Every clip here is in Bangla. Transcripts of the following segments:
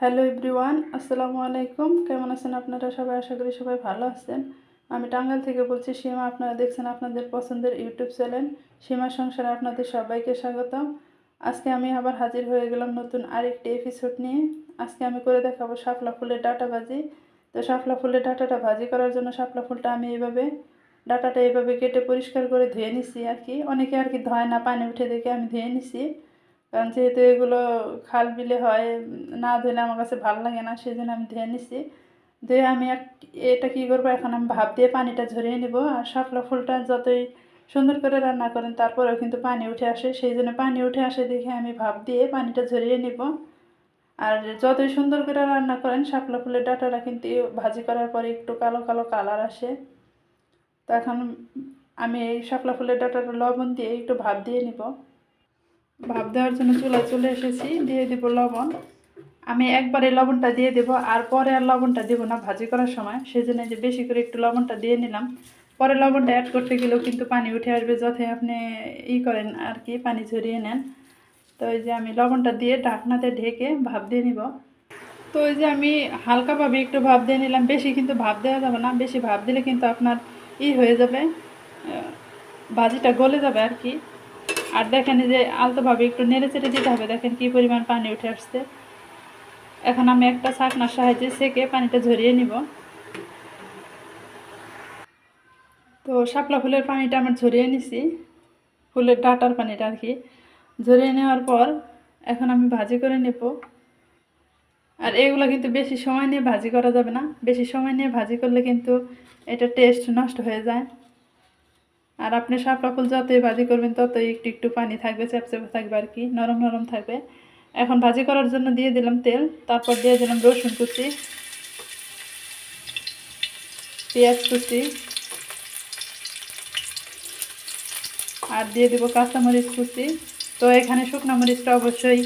হ্যালো এভরিওয়ান আসসালামু আলাইকুম। কেমন আছেন আপনারা? সবাই আশা করি সবাই ভালো আছেন। আমি টাঙ্গাল থেকে বলছি, সীমা আপনারা দেখছেন আপনাদের পছন্দের ইউটিউব চ্যানেল। সীমা সংসারে আপনাদের সবাইকে স্বাগতম। আজকে আমি আবার হাজির হয়ে গেলাম নতুন আরেকটি এপিসোড নিয়ে। আজকে আমি করে দেখাবো শাপলা ফুলের ডাটা ভাজি। তো শাপলা ফুলের ডাটাটা ভাজি করার জন্য শাপলা ফুলটা আমি এইভাবে, ডাটাটা এইভাবে কেটে পরিষ্কার করে ধুয়ে নিছি আর কি। অনেকে আর কি ধয় না, পানি উঠে দেখে আমি ধুয়ে নিছি। কারণ যেহেতু এগুলো খাল বিলে হয়, না ধুলে আমার কাছে ভালো লাগে না সেই জন্য আমি ধুয়ে নিছি। ধুয়ে আমি এক, এটা কী করব, এখন আমি ভাপ দিয়ে পানিটা ঝরিয়ে নিব, আর শাপলা ফুলটা যতই সুন্দর করে রান্না করেন, তারপরেও কিন্তু পানি উঠে আসে। সেই জন্য পানি উঠে আসে দেখে আমি ভাপ দিয়ে পানিটা ঝরিয়ে নিব। আর যতই সুন্দর করে রান্না করেন, শাপলা ফুলের ডাটাটা কিন্তু ভাজি করার পরে একটু কালো কালো কালার আসে। তো এখন আমি এই শাপলা ফুলের ডাটাটা লবণ দিয়ে একটু ভাপ দিয়ে নিব। ভাপ দেওয়ার জন্য চুলায় চলে এসেছি, দিয়ে দিব লবণ। আমি একবারে লবণটা দিয়ে দেব, আর পরে আর লবণটা দেব না ভাজি করার সময়। সেই জন্য যে বেশি করে একটু লবণটা দিয়ে নিলাম। পরে লবণটা অ্যাড করতে গেলেও কিন্তু পানি উঠে আসবে যথায় আপনি ই করেন আর কি, পানি ঝরিয়ে নেন। তো ওই যে আমি লবণটা দিয়ে ঢাকনাতে ঢেকে ভাপ দিয়ে নিব। তো ওই যে আমি হালকাভাবে একটু ভাপ দিয়ে নিলাম, বেশি কিন্তু ভাপ দেওয়া যাবে না। বেশি ভাপ দিলে কিন্তু আপনার ই হয়ে যাবে ভাজিটা গলে যাবে আর কি। আর দেখেন যে আলতোভাবে একটু নেড়ে চেড়ে দিতে হবে। দেখেন কি পরিমাণ পানি উঠে আসছে। এখন আমি একটা ছাকনার সাহায্যে সেকে পানিটা ঝরিয়ে নিব। তো শাপলা ফুলের পানিটা আমার ঝরিয়ে নিছি। ফুলের ডাটার পানিটা আর কি। ঝরিয়ে নেওয়ার পর এখন আমি ভাজি করে নেব। আর এগুলো কিন্তু বেশি সময় নিয়ে ভাজি করা যাবে না। বেশি সময় নিয়ে ভাজি করলে কিন্তু এটা টেস্ট নষ্ট হয়ে যায়। আর আপনি শাপলা ফুল যতই ভাজি করবেন, ততই একটু একটু পানি থাকবে, চ্যাপচ্যাপে থাকবে আর কি, নরম নরম থাকবে। এখন ভাজি করার জন্য দিয়ে দিলাম তেল, তারপর দিয়ে দিলাম রসুন কুচি, পেঁয়াজ কুচি, আর দিয়ে দেবো কাঁচামরিচ কুচি। তো এখানে শুকনো মরিচটা অবশ্যই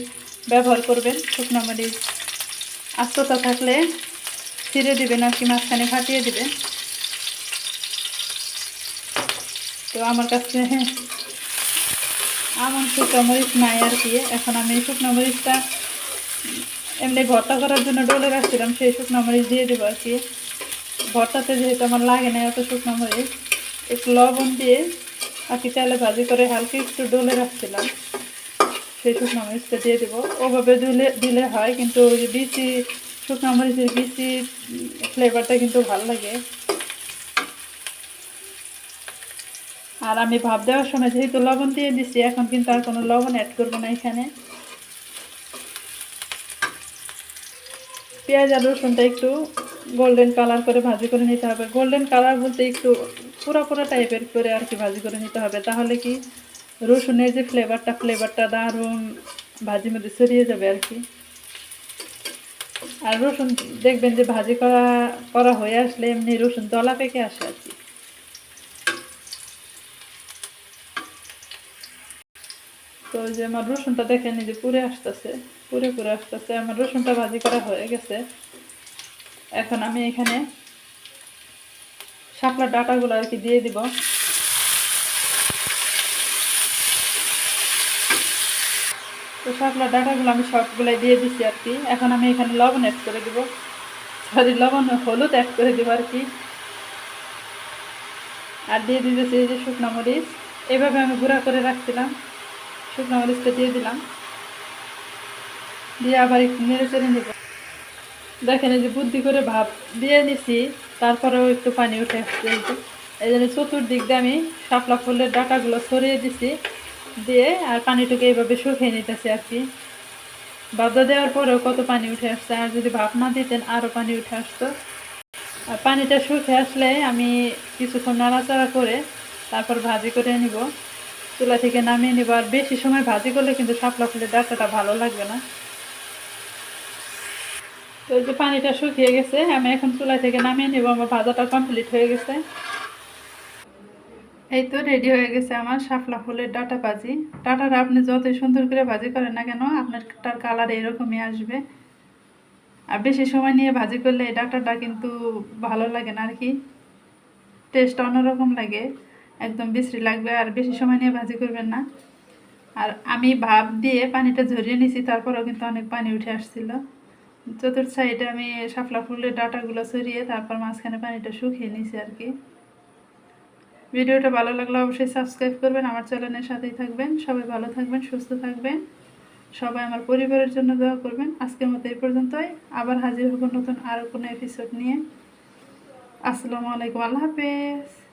ব্যবহার করবেন, শুকনো মরিচ আস্ততা থাকলে ছিঁড়ে দিবেন আর কি, মাঝখানে ফাটিয়ে দিবেন। তো আমার কাছে এমন শুকনো মরিচ নাই আর কি। এখন আমি এই শুকনো মরিচটা এমনি ভর্তা করার জন্য ডলে রাখছিলাম, সেই শুকনো মরিচ দিয়ে দেবো আর কি। ভর্তাতে যেহেতু আমার লাগে না এত শুকনো মরিচ, একটু লবণ দিয়ে আর কি তেলে ভাজি করে হালকা একটু ডলে রাখছিলাম, সেই শুকনো মরিচটা দিয়ে দেবো। ওভাবে দিলে দিলে হয়, কিন্তু ওই যে বিচি, শুকনো মরিচের বিচি ফ্লেভারটা কিন্তু ভালো লাগে। আর আমি ভাব দেওয়ার সময় যেহেতু লবণ দিয়ে দিচ্ছি এখন কিন্তু আর কোনো লবণ অ্যাড করব না এখানে। পেঁয়াজ আর রসুনটা একটু গোল্ডেন কালার করে ভাজি করে নিতে হবে। গোল্ডেন কালার বলতে একটু পুরো পুরো টাইপের করে আর কি ভাজি করে নিতে হবে। তাহলে কি রসুনের যে ফ্লেভারটা ফ্লেভারটা দারুণ ভাজির মধ্যে ছড়িয়ে যাবে আর কি। আর রসুন দেখবেন যে ভাজি করা করা হয়ে আসলে এমনি রসুন দলা পেকে আসে আর তো যে আমার রসুনটা এই যে পুড়ে আসতেছে পুরে পুরে আসতেছে, আমার রসুনটা ভাজি করা হয়ে গেছে। এখন আমি এখানে শাপলার ডাটাগুলো আর কি দিয়ে দিব। তো শাপলার ডাটাগুলো আমি সবগুলাই দিয়ে দিচ্ছি আর কি। এখন আমি এখানে লবণ অ্যাড করে দিব। সরি লবণ হলুদ অ্যাড করে দিব আর কি। আর দিয়ে দিতেছি এই যে শুকনো মরিচ। এভাবে আমি গুঁড়া করে রাখছিলাম। শুকনো মরিচটা দিয়ে দিলাম। দিয়ে আবার একটু নেড়ে চেড়ে নেব। দেখেন এই যে বুদ্ধি করে ভাব দিয়ে নিছি, তারপরেও একটু পানি উঠে আসছে এই জন্য চতুর্দিক দিয়ে আমি শাপলা ফুলের ডাটাগুলো সরিয়ে দিছি। দিয়ে আর পানিটুকু এইভাবে শুকিয়ে নিতেছি আর কি। বাদা দেওয়ার পরেও কত পানি উঠে আসছে, আর যদি ভাপ না দিতেন আরও পানি উঠে আসতো। আর পানিটা শুকিয়ে আসলে আমি কিছুক্ষণ নাড়াচাড়া করে তারপর ভাজি করে নিব। চুলা থেকে নামিয়ে নিব। আর বেশি সময় ভাজি করলে কিন্তু শাপলা ফুলের ডাটাটা ভালো লাগবে না। তো যে পানিটা শুকিয়ে গেছে, আমি এখন চুলা থেকে নামিয়ে নিব। আমার ভাজাটা কমপ্লিট হয়ে গেছে। এই তো রেডি হয়ে গেছে আমার শাপলা ফুলের ডাটা ভাজি। ডাটাটা আপনি যতই সুন্দর করে ভাজি করেন না কেন আপনার তার কালার এরকমই আসবে। আর বেশি সময় নিয়ে ভাজি করলে এই ডাটাটা কিন্তু ভালো লাগে না আর কি। টেস্ট অন্যরকম লাগে। একদম বিশ্রী লাগবে আর বেশি সময় নিয়ে ভাজি করবেন না। আর আমি ভাপ দিয়ে পানিটা ঝরিয়ে নিছি, তারপরেও কিন্তু অনেক পানি উঠে আসছিল। চতুর্থ সাইডে আমি শাপলা ফুলের ডাটাগুলো সরিয়ে তারপর মাঝখানে পানিটা শুকিয়ে নিয়েছি আর কি। ভিডিওটা ভালো লাগলে অবশ্যই সাবস্ক্রাইব করবেন, আমার চ্যানেলের সাথেই থাকবেন। সবাই ভালো থাকবেন, সুস্থ থাকবেন। সবাই আমার পরিবারের জন্য দোয়া করবেন। আজকের মতো এই পর্যন্তই। আবার হাজির হব নতুন আরও কোনো এপিসোড নিয়ে। আসসালামু আলাইকুম, আল্লাহ হাফেজ।